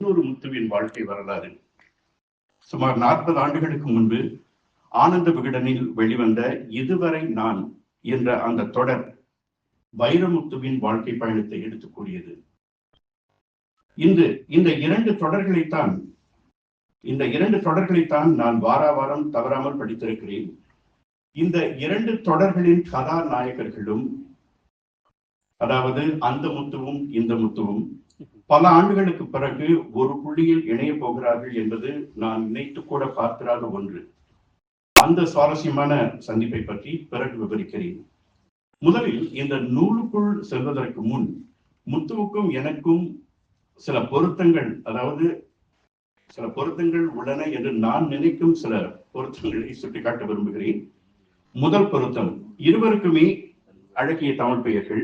இன்னொரு முத்துவின் வாழ்க்கை வரலாறு. சுமார் நாற்பது ஆண்டுகளுக்கு முன்பு ஆனந்த விகடனில் வெளிவந்த இதுவரை நான் என்ற அந்த தொடர் வைரமுத்துவின் வாழ்க்கை பயணத்தை எடுத்துக் கூறியது. இன்று இந்த இரண்டு தொடர்களைத்தான் இந்த இரண்டு தொடர்களைத்தான் நான் வார வாரம் தவறாமல் படித்திருக்கிறேன். இந்த இரண்டு தொடர்களின் கதாநாயகர்களும் அதாவது அந்த முத்துவும் இந்த முத்துவும் பல ஆண்டுகளுக்கு பிறகு ஒரு புள்ளியில் இணைய போகிறார்கள் என்பது நான் நினைத்து கூட பார்த்திராத ஒன்று. அந்த சுவாரஸ்யமான சந்திப்பை பற்றி பிறகு விவரிக்கிறேன். முதலில் இந்த நூலுக்குள் செல்வதற்கு முன் முத்துவுக்கும் எனக்கும் சில பொருத்தங்கள் அதாவது சில பொருத்தங்கள் உள்ளன என்று நான் நினைக்கும் சில பொருத்தங்களை சுட்டிக்காட்ட விரும்புகிறேன். முதல் பொருத்தம் இருவருக்குமே அழகிய தமிழ் பெயர்கள்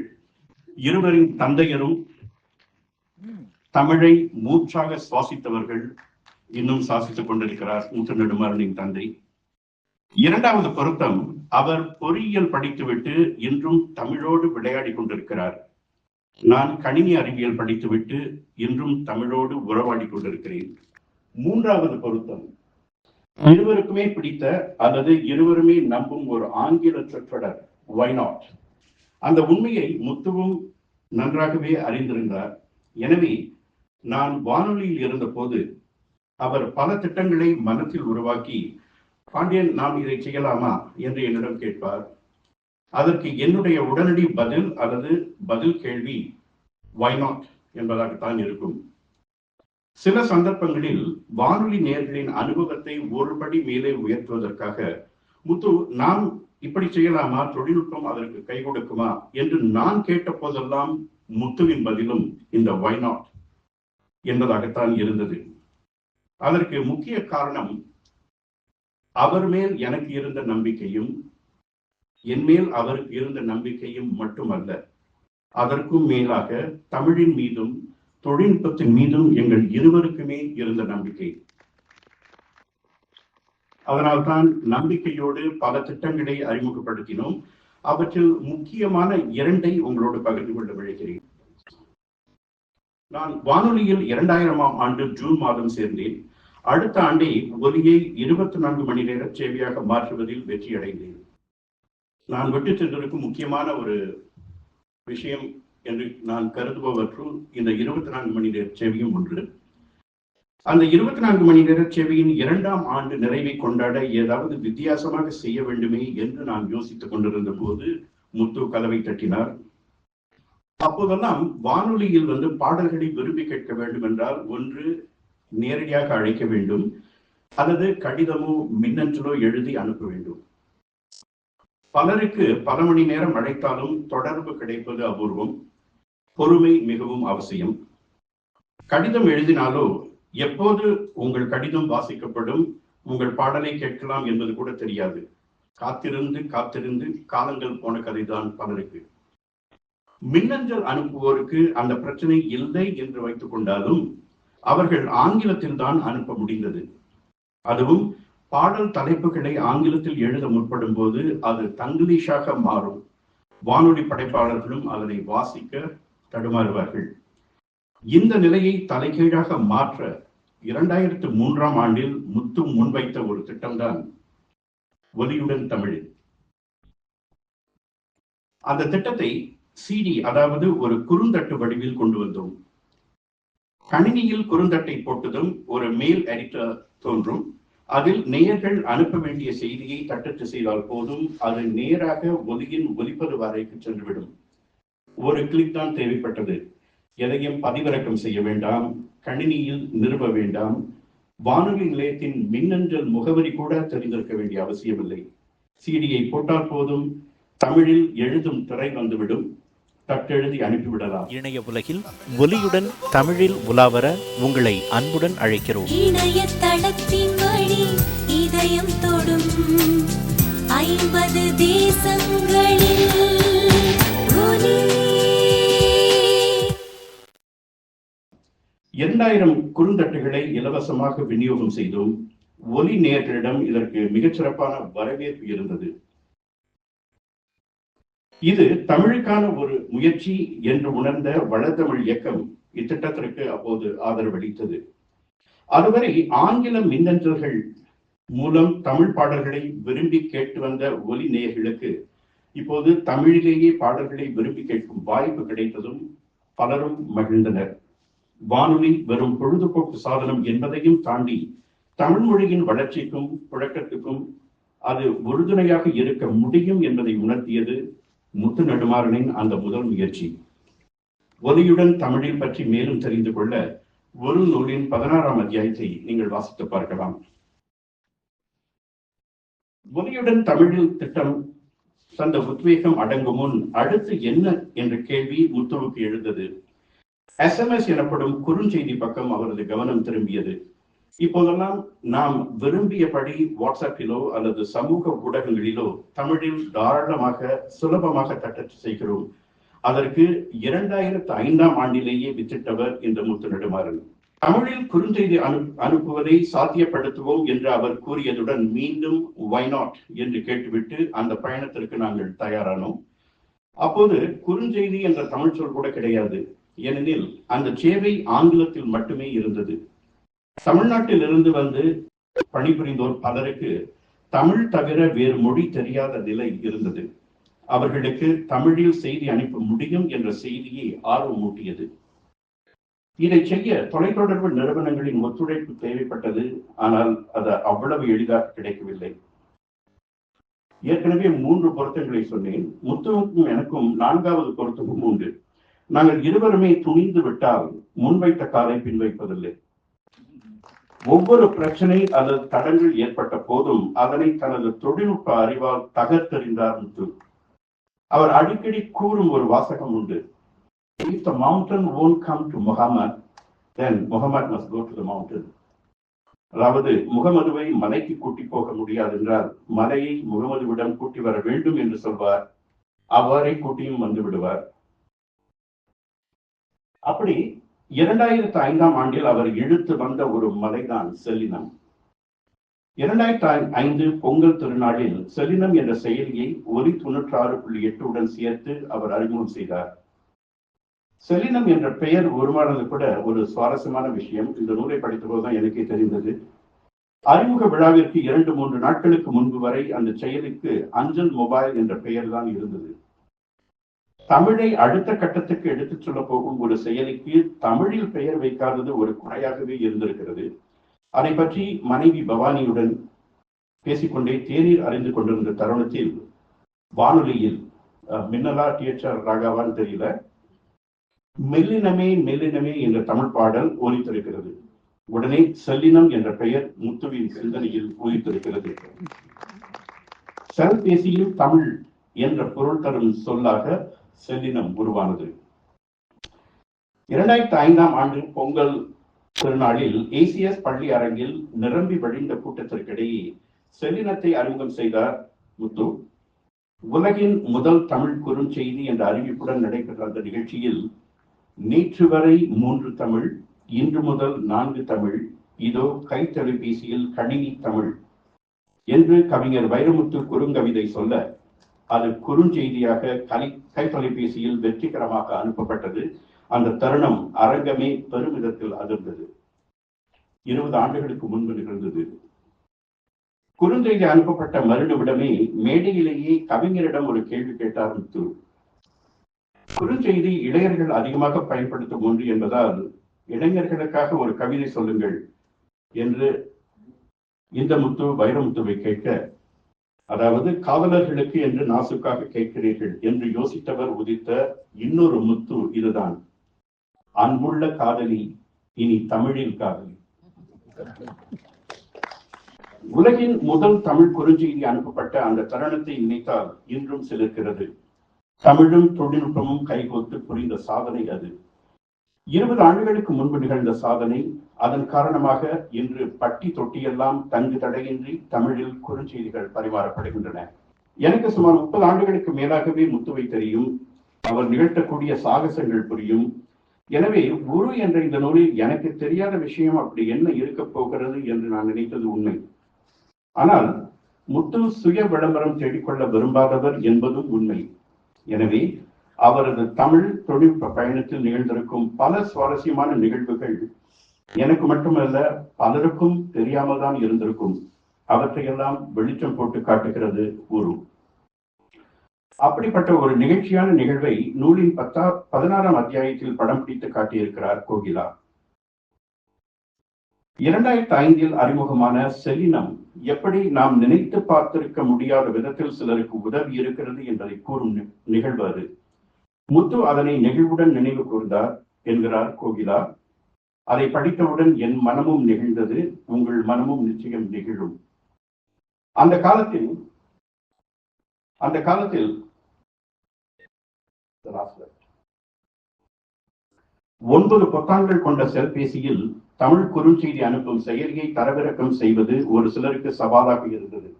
இருவரின் தந்தையரும் தமிழை மூச்சாக சுவாசித்தவர்கள் இன்னும் சுவாசித்துக் கொண்டிருக்கிறார் மூத்த நெடுமாறனின் தந்தை. இரண்டாவது பொருத்தம் அவர் பொறியியல் படித்துவிட்டு இன்றும் தமிழோடு விளையாடி கொண்டிருக்கிறார். நான் கணினி அறிவியல் படித்துவிட்டு இன்றும் தமிழோடு உறவாடி கொண்டிருக்கிறேன். மூன்றாவது பொருத்தம் இருவருக்குமே பிடித்த அல்லது இருவருமே நம்பும் ஒரு ஆங்கில சொற்றொடர் வை நாட் அந்த உண்மையை முத்துவும் நன்றாகவே அறிந்திருந்தார். எனவே நான் வானொலியில் இருந்தபோது அவர் பல திட்டங்களை மனத்தில் உருவாக்கி பாண்டியன் நாம் இதை செய்யலாமா? என்று என்னிடம் கேட்பார். அதற்கு என்னுடைய உடனடி பதில் அல்லது பதில் கேள்வி வை நாட் என்பதாகத்தான் இருக்கும். சில சந்தர்ப்பங்களில் வானொலி நேர்களின் அனுபவத்தை ஒருபடி மேலே உயர்த்துவதற்காக முத்து நாம் இப்படி செய்யலாமா? தொழில்நுட்பம் அதற்கு கை கொடுக்குமா? என்று நான் கேட்ட போதெல்லாம் முத்துவின் பதிலும் இந்த வை நாட் என்பதாகத்தான் இருந்தது. அதற்கு முக்கிய காரணம் அவர் மேல் எனக்கு இருந்த நம்பிக்கையும் என் மேல் அவருக்கு இருந்த நம்பிக்கையும் மட்டுமல்ல அதற்கும் மேலாக தமிழின் மீதும் தொழில்நுட்பத்தின் மீதும் எங்கள் இருவருக்குமே இருந்த நம்பிக்கை. அதனால்தான் நம்பிக்கையோடு பல திட்டங்களை அறிமுகப்படுத்தினோம். அவற்றில் முக்கியமான இரண்டை உங்களோடு பகிர்ந்து கொள்ள விழைகிறேன். நான் வானொலியில் இரண்டாயிரமாம் ஆண்டு ஜூன் மாதம் சேர்ந்தேன். அடுத்த ஆண்டே ஒலியை இருபத்தி நான்கு மணி நேர சேவையாக மாற்றுவதில் வெற்றி அடைந்தேன் நான் விட்டு சென்றதற்கு முக்கியமான ஒரு விஷயம் என்று நான் கருதுபவற்றுள் இந்த இருபத்தி நான்கு மணி நேர சேவையும் ஒன்று. அந்த இருபத்தி நான்கு மணி நேர சேவையின் இரண்டாம் ஆண்டு நிறைவை கொண்டாட ஏதாவது வித்தியாசமாக செய்ய வேண்டுமே என்று நான் யோசித்துக் கொண்டிருந்த போது முத்து கதவை தட்டினார். அப்போதெல்லாம் வானொலியில் வந்து பாடல்களை விரும்பி கேட்க வேண்டும் என்றால் ஒன்று நேரடியாக அழைக்க வேண்டும். அல்லது கடிதமோ மின்னஞ்சலோ எழுதி அனுப்ப வேண்டும். பலருக்கு பல மணி நேரம் அழைத்தாலும் தொடர்பு கிடைப்பது அபூர்வம். பொறுமை மிகவும் அவசியம். கடிதம் எழுதினாலோ எப்போது உங்கள் கடிதம் வாசிக்கப்படும் உங்கள் பாடலை கேட்கலாம் என்பது கூட தெரியாது. காத்திருந்து காத்திருந்து காலங்கள் போன கதைதான் பலருக்கு. மின்னஞ்சல் அனுப்புவோருக்கு அந்த பிரச்சனை இல்லை என்று வைத்துக் கொண்டாலும் அவர்கள் ஆங்கிலத்தில் தான் அனுப்ப முடிந்தது. அதுவும் பாடல் தலைப்புகளை ஆங்கிலத்தில் எழுத முற்படும் போது அது தங்கிலீஷாக மாறும். வானொலி படைப்பாளர்களும் அதனை வாசிக்க தடுமாறுவார்கள். இந்த நிலையை தலைகீழாக மாற்ற இரண்டாயிரத்து மூன்றாம் ஆண்டில் முத்து முன்வைத்த ஒரு திட்டம்தான் ஒலியுடன் தமிழ். அந்த திட்டத்தை சிடி அதாவது ஒரு குறுந்தட்டு வடிவில் கொண்டு வந்தோம். கணினியில் குறுந்தட்டை போட்டதும் ஒரு மேல் எடிட்டர் தோன்றும். அதில் நேயர்கள் அனுப்ப வேண்டிய செய்தியை தட்டச்சு செய்தால் போதும். அது நேராக ஒலியின் ஒலிப்பது வரைக்கு சென்றுவிடும். ஒரு கிளிக் தான் தேவைப்பட்டது. எதையும் பதிவிறக்கம் செய்ய வேண்டாம். கணினியில் நிறுவ வேண்டாம். வானொலி நிலையத்தின் மின்னஞ்சல் முகவரி கூட தெரிந்திருக்க வேண்டிய அவசியமில்லை. சிடியை போட்டால் போதும். தமிழில் எழுதும் திரை வந்துவிடும். தட்டெழுதி அனுப்பிவிடலாம். இணைய உலகில் ஒலியுடன் தமிழில் உலாவர உங்களை அன்புடன் அழைக்கிறோம். வழி இதயம் தொடும் ஐம்பது தேசங்களில் ஒலி. இரண்டாயிரம் குறுந்தட்டுகளை இலவசமாக விநியோகம் செய்தோம். ஒலி நேயர்களிடம் இதற்கு மிகச்சிறப்பான வரவேற்பு இருந்தது. இது தமிழுக்கான ஒரு முயற்சி என்று உணர்ந்த வளர்தமிழ் இயக்கம் இத்திட்டத்திற்கு அப்போது ஆதரவளித்தது அதுவரை ஆங்கில மின்னஞ்சல்கள் மூலம் தமிழ் பாடல்களை விரும்பி கேட்டு வந்த ஒலி நேயர்களுக்கு இப்போது தமிழிலேயே பாடல்களை விரும்பி கேட்கும் வாய்ப்பு கிடைத்ததும் பலரும் மகிழ்ந்தனர். வானொலி வெறும் பொழுதுபோக்கு சாதனம் என்பதையும் தாண்டி தமிழ் மொழியின் வளர்ச்சிக்கும் புழக்கத்துக்கும் அது உறுதுணையாக இருக்க முடியும் என்பதை உணர்த்தியது முத்து நெடுமாறனின் அந்த முதல் முயற்சி. ஒலியுடன் தமிழில் பற்றி மேலும் தெரிந்து கொள்ள ஒரு நூலின் பதினாறாம் அத்தியாயத்தை நீங்கள் வாசித்து பார்க்கலாம். ஒலியுடன் தமிழில் திட்டம் தந்த உத்வேகம் அடங்கும் முன் அடுத்து என்ன என்ற கேள்வி முத்துவுக்கு எழுந்தது. எஸ்எம்எஸ் எனப்படும் குறுஞ்செய்தி பக்கம் அவரது கவனம் திரும்பியது. இப்போதெல்லாம் நாம் விரும்பியபடி வாட்ஸ்அப்பிலோ அல்லது சமூக ஊடகங்களிலோ தமிழில் தாராளமாக சுலபமாக தட்டச்சு செய்கிறோம். அதற்கு இரண்டாயிரத்து ஐந்தாம் ஆண்டிலேயே வித்திட்டவர் இந்த முத்து நெடுமாறன் தமிழில் குறுஞ்செய்தி அனு அனுப்புவதை சாத்தியப்படுத்துவோம் என்று அவர் கூறியதுடன் மீண்டும் வை நாட் என்று கேட்டுவிட்டு அந்த பயணத்திற்கு நாங்கள் தயாரானோம். அப்போது குறுஞ்செய்தி என்ற தமிழ் சொல் கூட கிடையாது. ஏனெனில் அந்த சேவை ஆங்கிலத்தில் மட்டுமே இருந்தது. தமிழ்நாட்டில் இருந்து வந்து பணிபுரிந்தோர் பலருக்கு தமிழ் தவிர வேறு மொழி தெரியாத நிலை இருந்தது. அவர்களுக்கு தமிழில் செய்தி அனுப்ப முடியும் என்ற செய்தியை ஆர்வமூட்டியது இதை செய்ய தொலைத்தொடர்பு நிறுவனங்களின் ஒத்துழைப்பு தேவைப்பட்டது. ஆனால் அது அவ்வளவு எளிதாக கிடைக்கவில்லை. ஏற்கனவே மூன்று பொருத்தங்களை சொன்னேன். முத்துவுக்கும் எனக்கும் நான்காவது பொருத்தமும் உண்டு. நாங்கள் இருவருமே துணிந்து விட்டால் முன்வைத்த காலை பின்வைப்பதில்லை. ஒவ்வொரு பிரச்சனை அல்லது தடங்கள் ஏற்பட்ட போதும் அதனை தனது தொழில்நுட்ப அறிவால் தகர்த்தெறிந்தார் முத்து. அவர் அடிக்கடி கூறும் ஒரு வாசகம் உண்டு. If the mountain won't come to Muhammad, then Muhammad must go to the mountain அதாவது முகமதுவை மலைக்கு கூட்டி போக முடியாது என்றால் மலையை முகமதுவிடம் கூட்டி வர வேண்டும் என்று சொல்வார். அவ்வாறே கூட்டியும் வந்து விடுவார். அப்படி இரண்டாயிரத்து ஐந்தாம் ஆண்டில் அவர் இழுத்து வந்த ஒரு மலைதான் செல்லினம். இரண்டாயிரத்தி ஐந்து பொங்கல் திருநாளில் செலினம் என்ற செயலியை ஒரு தொண்ணூற்றி ஆறு புள்ளி எட்டுடன் சேர்த்து அவர் அறிமுகம் செய்தார். செலினம் என்ற பெயர் உருவானது கூட ஒரு சுவாரஸ்யமான விஷயம். இந்த நூலை படித்தபோதுதான் எனக்கே தெரிந்தது. அறிமுக விழாவிற்கு இரண்டு மூன்று நாட்களுக்கு முன்பு வரை அந்த செயலுக்கு அஞ்சல் மொபைல் என்ற பெயர் தான் இருந்தது. தமிழை அடுத்த கட்டத்துக்கு எடுத்துச் சொல்ல போகும் ஒரு செயலிக்கு தமிழில் பெயர் வைக்காதது ஒரு குறையாகவே இருந்திருக்கிறது. அதை பற்றி மனைவி பவானியுடன் பேசிக்கொண்டே தேநீர் அறிந்து கொண்டிருந்த தருணத்தில் வானொலியில் மின்னலா டிஎச்ஆர் ராகாவான்னு தெரியல மெல்லினமே மெல்லினமே என்ற தமிழ் பாடல் ஒலித்திருக்கிறது. உடனே செல்லினம் என்ற பெயர் முத்துவின் சிந்தனையில் ஒலித்திருக்கிறது செல்பேசியில் தமிழ் என்ற பொருள் தரும் சொல்லாக செல்லினம் உருவானது. இரண்டாயிரத்தி ஐந்தாம் ஆண்டு பொங்கல் திருநாளில் ஏசிஎஸ் பள்ளி அரங்கில் நிரம்பி வழிந்த கூட்டத்திற்கிடையே செல்லினத்தை அறிமுகம் செய்தார் முத்து. உலகின் முதல் தமிழ் குறுஞ்செய்தி என்ற அறிவிப்புடன் நடைபெற்ற அந்த நிகழ்ச்சியில் நேற்று வரை மூன்று தமிழ் இன்று முதல் நான்கு தமிழ் இதோ கைத்தொலைபேசியில் கணினி தமிழ் என்று கவிஞர் வைரமுத்து குறுங்கவிதை சொல்ல அது குறுஞ்செய்தியாக கலை கைத்தொலைபேசியில் வெற்றிகரமாக அனுப்பப்பட்டது. அந்த தருணம் அரங்கமே பெருமிதத்தில் அதிர்ந்தது. இருபது ஆண்டுகளுக்கு முன்பு நிகழ்ந்தது. குறுந்தெய்தி அனுப்பப்பட்ட மறுநிமிடமே மேடையிலேயே கவிஞரிடம் ஒரு கேள்வி கேட்டார் முத்து. குறுஞ்செய்தி இளைஞர்கள் அதிகமாக பயன்படுத்தும் ஒன்று என்பதால் இளைஞர்களுக்காக ஒரு கவிதை சொல்லுங்கள் என்று இந்த முத்து வைரமுத்துவை கேட்க அதாவது காவலர்களுக்கு என்று நாசுக்காக கேட்கிறீர்கள் என்று யோசித்தவர் உதித்த இன்னொரு முத்து இதுதான். அன்புள்ள காதலி இனி தமிழில் காதலி. உலகின் முதல் தமிழ் குறுஞ்செய்தி அனுப்பப்பட்ட அந்த தருணத்தை நினைத்தால் இன்றும் சிலிர்க்கிறது. தமிழும் தொழில்நுட்பமும் கைகோத்து புரிந்த சாதனை அது. இருபது ஆண்டுகளுக்கு முன்பு நிகழ்ந்த சாதனை அதன் காரணமாக இன்று பட்டி தொட்டியெல்லாம் தங்கு தடையின்றி தமிழில் குறுஞ்செய்திகள் பரிமாறப்படுகின்றன. எனக்கு சுமார் முப்பது ஆண்டுகளுக்கு மேலாகவே முத்துவை தெரியும். அவர் நிகழ்த்தக்கூடிய சாகசங்கள் புரியும். எனவே குரு என்ற இந்த நூலில் எனக்கு தெரியாத விஷயம் அப்படி என்ன இருக்க போகிறது என்று நான் நினைத்தது உண்மை. ஆனால் முத்து சுய விளம்பரம் தேடிக்கொள்ள விரும்பாதவர் என்பதும் உண்மை. எனவே அவரது தமிழ் தொழில்நுட்ப பயணத்தில் நிகழ்ந்திருக்கும் பல சுவாரஸ்யமான நிகழ்வுகள் எனக்கு மட்டுமல்ல பலருக்கும் தெரியாமல் தான் இருந்திருக்கும். அவற்றையெல்லாம் வெளிச்சம் போட்டு காட்டுகிறது குரு அப்படிப்பட்ட ஒரு நிகழ்ச்சியான நிகழ்வை நூலின் பத்தா பதினாறாம் அத்தியாயத்தில் படம் பிடித்து காட்டியிருக்கிறார் கோகிலா. இரண்டாயிரத்தி ஐந்தில் அறிமுகமான செலினம் எப்படி நாம் நினைத்து பார்த்திருக்க முடியாத விதத்தில் சிலருக்கு உதவி இருக்கிறது என்பதை கூறும் நி- நிகழ்வு அது. முத்து அதனை நெகிழ்வுடன் நினைவு கூர்ந்தார் என்கிறார் கோகிலா. அதை படித்தவுடன் என் மனமும் நெகிழ்ந்தது உங்கள் மனமும் நிச்சயம் நெகிழும். அந்த காலத்தில் அந்த காலத்தில் ஒன்பது பொத்தான்கள் கொண்ட செல்பேசியில் தமிழ் குறுஞ்செய்தி அனுப்பும் செயலியை தரவிறக்கம் செய்வது ஒரு சிலருக்கு சவாலாக இருந்தது.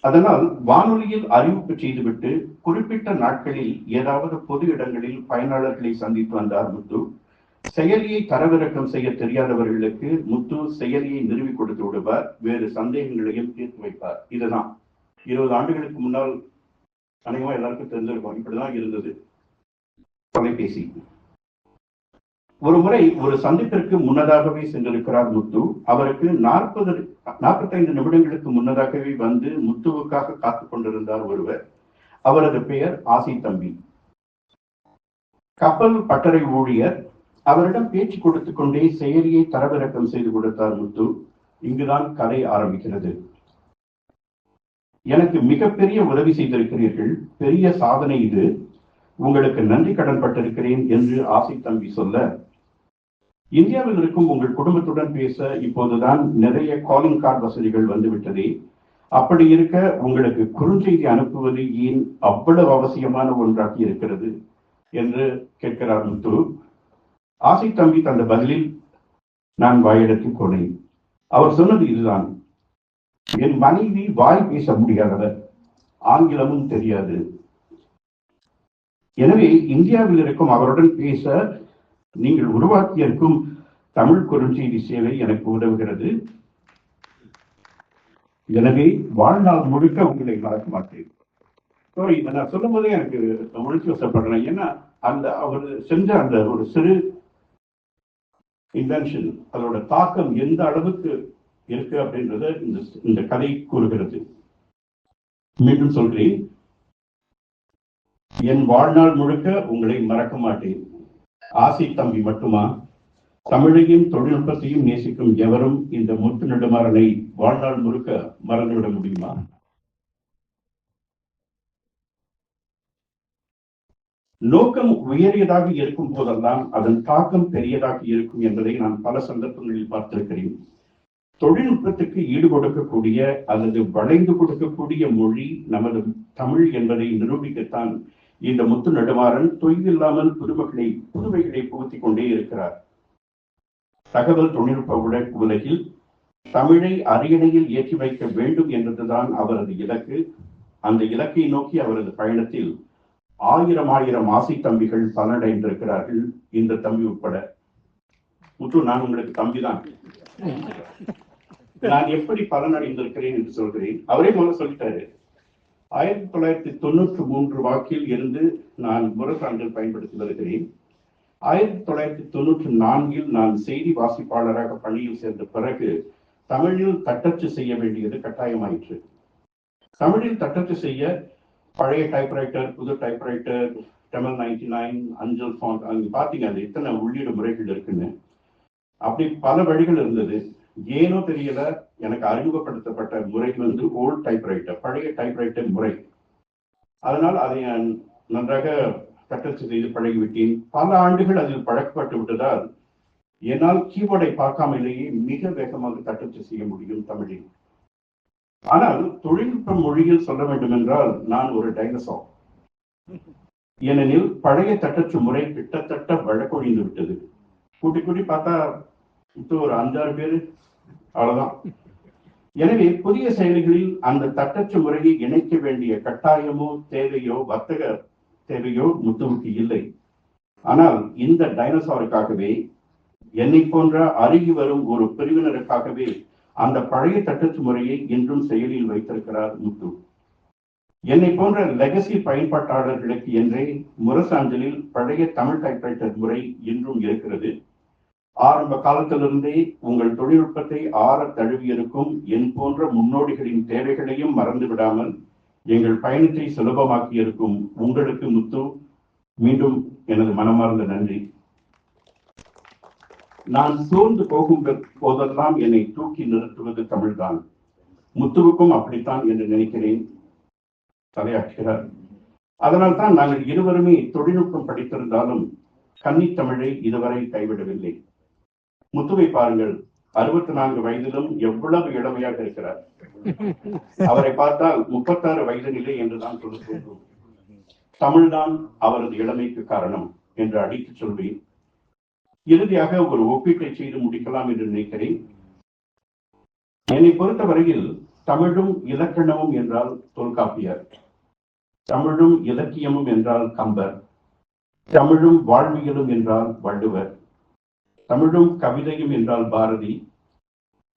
அதனால் வானொலியில் அறிவிப்பு செய்துவிட்டு குறிப்பிட்ட நாட்களில் ஏதாவது பொது இடங்களில் பயனாளர்களை சந்தித்து வந்தார் முத்து. செயலியை தரவிறக்கம் செய்ய தெரியாதவர்களுக்கு முத்து செயலியை நிறுவி கொடுத்து விடுவார். வேறு சந்தேகங்களையும் தீர்த்து வைப்பார். இதுதான். இருபது ஆண்டுகளுக்கு முன்னால் அநேகமா எல்லாருக்கும் தெரிஞ்சிருக்கும். இப்படிதான் இருந்தது. தொலைபேசி. ஒரு முறை ஒரு சந்திப்பிற்கு முன்னதாகவே சென்றிருக்கிறார் முத்து. அவருக்கு நாற்பது நாற்பத்தைந்து நிமிடங்களுக்கு முன்னதாகவே வந்து முத்துவுக்காக காத்துக் கொண்டிருந்தார் ஒருவர். அவரது பெயர் ஆசி தம்பி. கப்பல் பட்டறை ஊழியர் அவரிடம் பேச்சு கொடுத்துக் கொண்டே செயலியை தரவிறக்கம் செய்து கொடுத்தார் முத்து. இங்குதான் கதை ஆரம்பிக்கிறது. எனக்கு மிகப்பெரிய உதவி செய்திருக்கிறீர்கள். பெரிய சாதனை இது. உங்களுக்கு நன்றி கடன் பட்டிருக்கிறேன் என்று ஆசை தம்பி சொல்ல இந்தியாவில் இருக்கும் உங்கள் குடும்பத்துடன் பேச இப்போதுதான் நிறைய காலிங் கார்டு வசதிகள் வந்துவிட்டது. அப்படி இருக்க உங்களுக்கு குறுஞ்செய்தி அனுப்புவது ஏன் அவ்வளவு அவசியமான ஒன்றாக இருக்கிறது? என்று கேட்கிறார் முத்து. ஆசை தம்பி தந்த பதிலில் நான் வாயெடுத்து போனேன் அவர் சொன்னது இதுதான். என் மனைவி வாய் பேச முடியாதவர். ஆங்கிலமும் தெரியாது. எனவே இந்தியாவில் இருக்கும் அவருடன் பேச நீங்கள் உருவாக்கியிருக்கும் தமிழ் குறுஞ்செய்தி சேவை எனக்கு உதவுகிறது. எனவே வாழ்நாள் முழுக்க உங்களை மறக்க மாட்டேன் ஸோ இதை நான் சொல்லும் போதே எனக்கு முழுக்க வசப்படுறேன் ஏன்னா அந்த அவர் செஞ்ச அந்த ஒரு சிறு இன்வென்ஷன் அதோட தாக்கம் எந்த அளவுக்கு இருக்கு அப்படின்றத இந்த இந்த கதை கூறுகிறது. மீண்டும் சொல்றேன் என் வாழ்நாள் முழுக்க உங்களை மறக்க மாட்டேன். ஆசை தம்பி மட்டுமா? தமிழையும் தொழில்நுட்பத்தையும் நேசிக்கும் எவரும் இந்த முத்து நெடுமாறனை வாழ்நாள் முழுக்க மறந்துவிட முடியுமா? நோக்கம் உயரியதாக இருக்கும் போதெல்லாம் அதன் தாக்கம் பெரியதாக இருக்கும் என்பதை நான் பல சந்தர்ப்பங்களில் பார்த்திருக்கிறேன். தொழில்நுட்பத்துக்கு ஈடு கொடுக்கக்கூடிய அல்லது வளைந்து கொடுக்கக்கூடிய மொழி நமது தமிழ் என்பதை நிரூபிக்கத்தான் இந்த முத்து நெடுமாறன் தொய்வில்லாமல் புதுமைகளை புதுமைகளை புகுத்திக் கொண்டே இருக்கிறார். தகவல் தொழில்நுட்ப உல- உலகில் தமிழை அரியணையில் ஏற்றி வைக்க வேண்டும் என்பதுதான் அவரது இலக்கு. அந்த இலக்கை நோக்கி அவரது பயணத்தில் ஆயிரம் ஆயிரம் ஆசை தம்பிகள் பலனடைந்திருக்கிறார்கள். இந்த தம்பி உட்பட. முத்து நான் உங்களுக்கு தம்பிதான். நான் எப்படி பலனடைந்திருக்கிறேன் என்று சொல்கிறேன். அவரே முதல்ல சொல்லிட்டாரு. ஆயிரத்தி தொள்ளாயிரத்தி தொண்ணூற்று மூன்று வாக்கில் இருந்து நான் முரசான்கள் பயன்படுத்தி வருகிறேன். ஆயிரத்தி தொள்ளாயிரத்தி தொண்ணூற்று நான்கில் நான் செய்தி வாசிப்பாளராக பணியில் சேர்ந்த பிறகு தமிழில் தட்டச்சு செய்ய வேண்டியது கட்டாயமாயிற்று. தமிழில் தட்டச்சு செய்ய பழைய டைப்ரைட்டர் புது typewriter Tamil ninety nine Anjal font அங்கே பார்த்தீங்க அது எத்தனை உள்ளீடு முறைகள் இருக்குன்னு. அப்படி பல வழிகள் இருந்தது. ஏனோ தெரியல எனக்கு அறிமுகப்படுத்தப்பட்ட முறை வந்து ஓல்ட் டைப்ரைட்டர் பழைய டைப்ரைட்டர் முறை. அதனால் அதை நான் நன்றாக தட்டச்சு செய்து பழகிவிட்டேன். பல ஆண்டுகள் அதில் பழக்கப்பட்டு விட்டதால் என்னால் கீபோர்டை பார்க்காமலேயே மிக வேகமாக தட்டச்சு செய்ய முடியும் தமிழில். ஆனால் தொழில்நுட்ப மொழியில் சொல்ல வேண்டும் என்றால் நான் ஒரு டைனசார் ஏனெனில் பழைய தட்டச்சு முறை கிட்டத்தட்ட வழக்கொழிந்து விட்டது. கூட்டி கூட்டி பார்த்தா ஒரு அஞ்சாறு பேர் அவ்வளவுதான். எனவே புதிய செயலிகளில் அந்த தட்டச்சு முறையை இணைக்க வேண்டிய கட்டாயமோ தேவையோ வர்த்தக தேவையோ முத்துவுக்கு இல்லை. ஆனால் இந்த டைனோசாருக்காகவே என்னை போன்ற அருகி வரும் ஒரு பிரிவினருக்காகவே அந்த பழைய தட்டச்சு முறையை இன்றும் செயலில் வைத்திருக்கிறார் முத்து. என்னை போன்ற லெகசி பயன்பாட்டாளர்களுக்கு என்றே முரசாஞ்சலில் பழைய தமிழ் டைப்ரைட்டர் முறை இன்றும் இருக்கிறது. ஆரம்ப காலத்திலிருந்தே உங்கள் தொழில்நுட்பத்தை ஆற தழுவியிருக்கும் என் போன்ற முன்னோடிகளின் தேவைகளையும் மறந்து விடாமல் எங்கள் பயணத்தை சுலபமாக்கியிருக்கும் உங்களுக்கு முத்து மீண்டும் எனது மனமார்ந்த நன்றி. நான் சோர்ந்து போகும் போதெல்லாம் என்னை தூக்கி நிறுத்துவது தமிழ்தான். முத்துவுக்கும் அப்படித்தான் என்று நினைக்கிறேன் தலையாட்டுகிறார். அதனால் தான் நாங்கள் இருவருமே தொழில்நுட்பம் படித்திருந்தாலும் கன்னித் தமிழை இதுவரை கைவிடவில்லை. முத்துவை பாருங்கள். அறுபத்தி நான்கு வயதிலும் எவ்வளவு இளமையாக இருக்கிறார். அவரை பார்த்தால் முப்பத்தாறு வயது நிலை என்றுதான் சொல்ல தோன்றும். தமிழ்தான் அவரது இளமைக்கு காரணம் என்று அடித்து சொல்வேன் இறுதியாக ஒரு ஒப்பீட்டை செய்து முடிக்கலாம் என்று நினைக்கிறேன். என்னை பொறுத்தவரையில் தமிழும் இலக்கணமும் என்றால் தொல்காப்பியர். தமிழும் இலக்கியமும் என்றால் கம்பர். தமிழும் வாழ்வியலும் என்றால் வள்ளுவர். தமிழும் கவிதையும் என்றால் பாரதி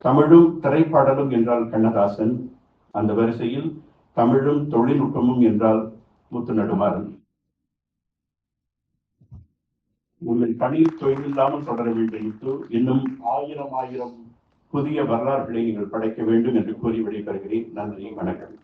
தமிழும் திரைப்பாடலும் என்றால் கண்ணதாசன் அந்த வரிசையில் தமிழும் தொழில்நுட்பமும் என்றால் முத்து நடுமாறன் உங்கள் பணி தொழிலில்லாமல் தொடர வேண்டும் முத்து இன்னும் ஆயிரம் ஆயிரம் புதிய வரலாறுகளை நீங்கள் படைக்க வேண்டும் என்று கூறி விடைபெறுகிறேன். நன்றி வணக்கம்.